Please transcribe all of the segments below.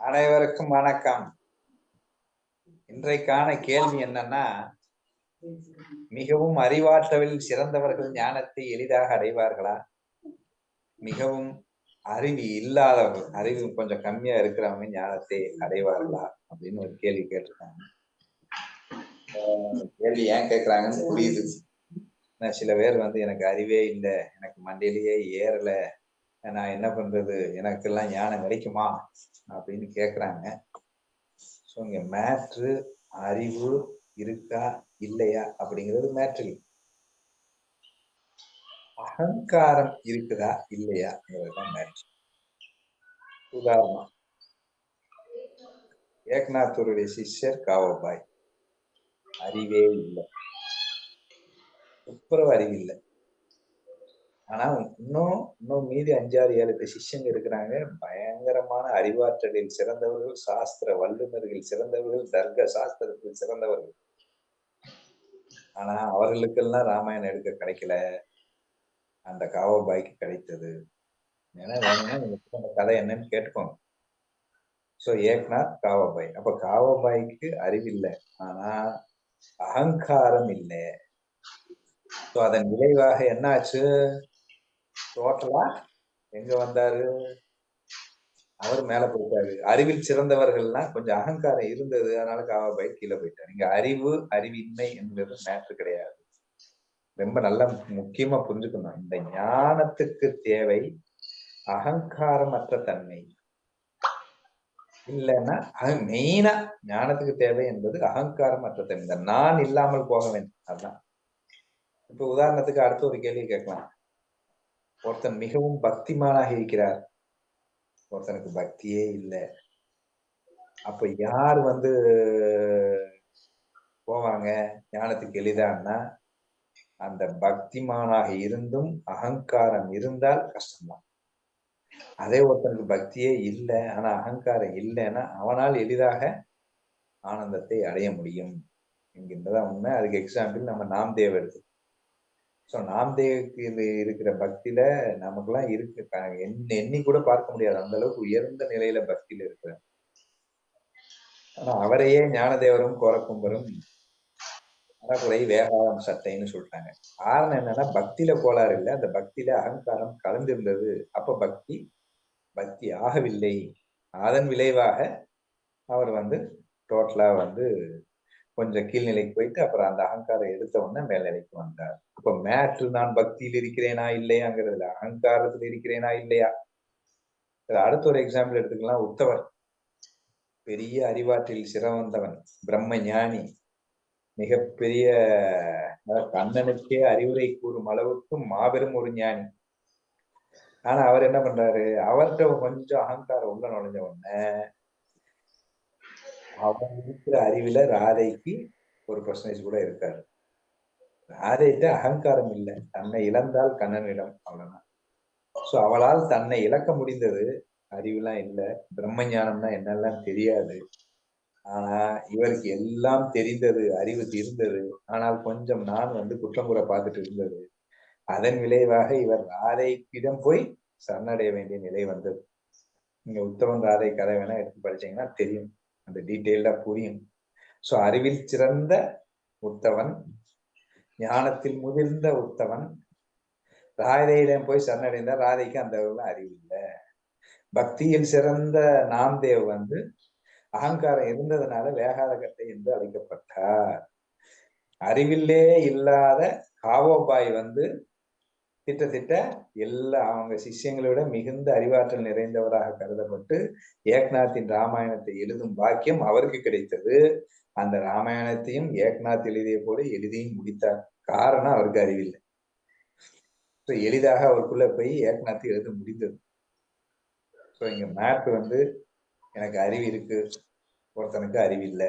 அனைவருக்கும் வணக்கம். இன்றைக்கான கேள்வி என்னன்னா மிகவும் அறிவாற்றலில் சிறந்தவர்கள் ஞானத்தை எளிதாக அடைவார்களா? மிகவும் அறிவு இல்லாதவர்கள் அறிவு கொஞ்சம் கம்மியா இருக்கிறவங்க ஞானத்தை அடைவார்களா? அப்படின்னு ஒரு கேள்வி கேட்டிருக்காங்க. கேள்வி ஏன் கேக்குறாங்கன்னு புரியுது. ஆனா சில பேர் வந்து எனக்கு அறிவே இல்லை எனக்கு மண்டையிலேயே ஏறல நான் என்ன பண்றது எனக்கெல்லாம் ஞானம் கிடைக்குமா? அப்படின்னு கேக்குறாங்க. ஸோ இங்க மேட்ரு அறிவு இருக்கா இல்லையா அப்படிங்கிறது மேட்ரு அகங்காரம் இருக்குதா இல்லையாங்கிறதுதான் மேட்ரு உதாரணம். ஏக்நாத்தூருடைய சிஷ்யர் காவபாய் அறிவே இல்லை. துப்புரவு அறிவில்லை. ஆனா இன்னும் இன்னும் மீதி அஞ்சாறு ஏழு பேர் சிஷ்யங்க இருக்கிறாங்க. பயங்கரமான அறிவாற்றலில் சிறந்தவர்கள் சாஸ்திர வல்லுநர்கள் சிறந்தவர்கள் தர்க்க சாஸ்திரத்தில் சிறந்தவர்கள். ஆனா அவர்களுக்கெல்லாம் ராமாயணம் எடுக்க கிடைக்கல. அந்த காவபாய்க்கு கிடைத்தது. ஏன்னா வேணும்னா நீங்க கதை என்னன்னு கேட்டுக்கோங்க. சோ ஏக்நாத் காவபாய். அப்ப காவபாய்க்கு அறிவில்லை. ஆனா அகங்காரம் இல்லை. ஸோ அதன் விளைவாக என்னாச்சு? டோட்டலா எங்க வந்தாரு? அவர் மேல போயிட்டாரு. அறிவில் சிறந்தவர்கள்னா கொஞ்சம் அகங்காரம் இருந்தது. அதனால காவாபாய் கீழே போயிட்டாரு. இங்க அறிவு அறிவின்மை என்பது மேட்ரு கிடையாது. ரொம்ப நல்லா முக்கியமா புரிஞ்சுக்கணும். இந்த ஞானத்துக்கு தேவை அகங்காரமற்ற தன்மை. இல்லைன்னா மெயினா ஞானத்துக்கு தேவை என்பது அகங்காரமற்ற தன்மை. இந்த நான் இல்லாமல் போக வேண்டும் அதுதான் இப்ப உதாரணத்துக்கு அடுத்த ஒரு கேள்வி கேட்கலாம். ஒருத்தன் மிகவும் பக்திமானாக இருக்கிறார். ஒருத்தனுக்கு பக்தியே இல்லை. அப்ப யார் வந்து போவாங்க? ஞானத்துக்கு எளிதான்னா அந்த பக்திமானாக இருந்தும் அகங்காரம் இருந்தால் கஷ்டம்தான். அதே ஒருத்தனுக்கு பக்தியே இல்லை ஆனா அகங்காரம் இல்லைன்னா அவனால் எளிதாக ஆனந்தத்தை அடைய முடியும். என்கின்றதா உண்மை. அதுக்கு எக்ஸாம்பிள் நம்ம நாம்தேவ் எடுத்து ஸோ நாம்தேவுக்கு இது இருக்கிற பக்தியில நமக்குலாம் இருக்கு. என்ன எண்ணி கூட பார்க்க முடியாது. அந்த அளவுக்கு உயர்ந்த நிலையில பக்தியில இருக்கிற ஆனா அவரையே ஞானதேவரும் கோரக்கும்பரும் அறக்குறை வேகாரம் சட்டைன்னு சொல்றாங்க. காரணம் என்னன்னா பக்தியில கோளாறு இல்லை. அந்த பக்தியில அகங்காரம் கலந்திருந்தது. அப்ப பக்தி பக்தி ஆகவில்லை. அதன் விளைவாக அவர் வந்து டோட்டலா வந்து கொஞ்சம் கீழ்நிலைக்கு போயிட்டு அப்புறம் அந்த அகங்காரம் எடுத்த உடனே மேல்நிலைக்கு வந்தார். அப்ப மேற்று நான் பக்தியில் இருக்கிறேனா இல்லையாங்கிறதுல அகங்காரத்தில் இருக்கிறேனா இல்லையா? அடுத்த ஒரு எக்ஸாம்பிள் எடுத்துக்கலாம். உத்தவர் பெரிய அறிவாற்றில் சிறவந்தவன் பிரம்ம ஞானி. மிகப்பெரிய கண்ணனுக்கே அறிவுரை கூறும் அளவுக்கு மாபெரும் ஒரு ஞானி. ஆனா அவர் என்ன பண்றாரு? அவர்கிட்ட கொஞ்சம் அகங்காரம் உள்ள நுழைஞ்ச உடனே அவங்க இருக்கிற அறிவுல ராதைக்கு ஒரு பர்சன்டேஜ் கூட இருக்காரு. ராதைகிட்ட அகங்காரம் இல்லை. தன்னை இழந்தால் கண்ணனிடம் அவ்வளவுதான். சோ அவளால் தன்னை இழக்க முடிந்தது அறிவுலாம் இல்லை. பிரம்ம ஞானம்னா என்னெல்லாம் தெரியாது. ஆனா இவருக்கு எல்லாம் தெரிந்தது அறிவு இருந்தது ஆனால் கொஞ்சம் நான் வந்து குற்றம் கூற பார்த்துட்டு இருந்தது. அதன் விளைவாக இவர் ராதைக்கிடம் போய் சரணடைய வேண்டிய நிலை வந்தது. நீங்க உத்தமன் ராதை கதை வேணா எடுத்து படிச்சீங்கன்னா தெரியும். அந்த டீட்டெயில்டா புரியும். சோ அறிவில் சிறந்த உத்தவன் ஞானத்தில் முதிர்ந்த உத்தவன் ராதையிடம் போய் சரணடைந்தார் ராதைக்கு அந்த அறிவு இல்லை. பக்தியில் சிறந்த நாம்தேவ் வந்து அகங்காரம் இருந்ததுனால வேகாத கட்டை என்று அழைக்கப்பட்டார். அறிவில்லே இல்லாத காவோபாய் வந்து திட்டத்திட்ட எல்லா அவங்க சிஷ்யங்களோட மிகுந்த அறிவாற்றல் நிறைந்தவராக கருதப்பட்டு ஏக்நாத்தின் ராமாயணத்தை எழுதும் பாக்கியம் அவருக்கு கிடைத்தது. அந்த ராமாயணத்தையும் ஏக்நாத் எழுதிய போல எழுதியும் முடித்தார். காரணம் அவருக்கு அறிவில்லை. எளிதாக அவருக்குள்ள போய் ஏக்நாத் எழுத முடிந்தது. ஸோ இங்க மேப் வந்து எனக்கு அறிவு இருக்கு. ஒருத்தனுக்கு அறிவு இல்லை.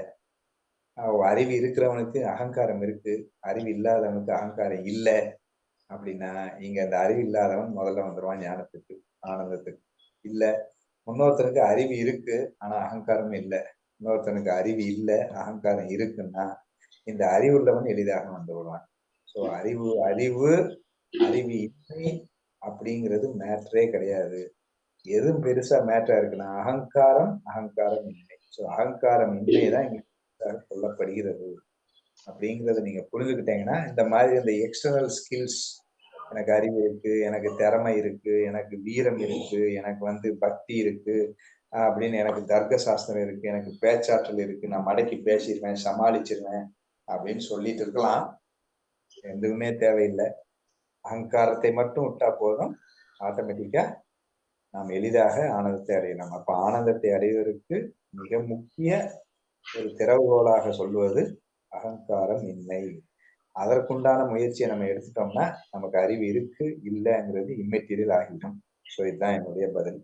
அறிவு இருக்கிறவனுக்கு அகங்காரம் இருக்கு. அறிவு இல்லாதவனுக்கு அகங்காரம் இல்லை. அப்படின்னா இங்க அந்த அறிவு இல்லாதவன் முதல்ல வந்துடுவான் ஞானத்துக்கு ஆனந்தத்துக்கு. இல்ல இன்னொருத்தனுக்கு அறிவு இருக்கு ஆனா அகங்காரம் இல்லை. இன்னொருத்தனுக்கு அறிவு இல்லை அகங்காரம் இருக்குன்னா இந்த அறிவு உள்ளவன் எளிதாக வந்து விடுவான். ஸோ அறிவு அறிவு அறிவு இன்மை அப்படிங்கிறது மேட்ரே கிடையாது. எதுவும் பெருசா மேட்டரா இருக்குன்னா அகங்காரம் அகங்காரம் இன்மை. ஸோ அகங்காரம் இன்மை தான் இங்க கொல்லப்படுகிறது அப்படிங்கிறத நீங்க புரிஞ்சுக்கிட்டீங்கன்னா இந்த மாதிரி இந்த எக்ஸ்டர்னல் ஸ்கில்ஸ் எனக்கு அறிவு இருக்கு எனக்கு திறமை இருக்கு எனக்கு வீரம் இருக்கு எனக்கு வந்து பக்தி இருக்கு அப்படின்னு எனக்கு தர்க்க சாஸ்திரம் இருக்கு எனக்கு பேச்சாற்றல் இருக்கு நான் மடக்கி பேசிடுவேன் சமாளிச்சிருவேன் அப்படின்னு சொல்லிட்டு இருக்கலாம். எதுவுமே தேவையில்லை. அகங்காரத்தை மட்டும் விட்டா போதும். ஆட்டோமேட்டிக்கா நாம் எளிதாக ஆனந்தத்தை அடையலாம். அப்ப ஆனந்தத்தை அடைவதற்கு மிக முக்கிய ஒரு திறவுகோலாக சொல்வது அகங்காரம் இல்லை. அதற்குண்டான முயற்சியை நம்ம எடுத்துட்டோம்னா நமக்கு அறிவு இருக்கு இல்லைங்கிறது இம்மெட்டீரியல் ஆகிடும் ஸோ இதுதான் என்னுடைய பதில்.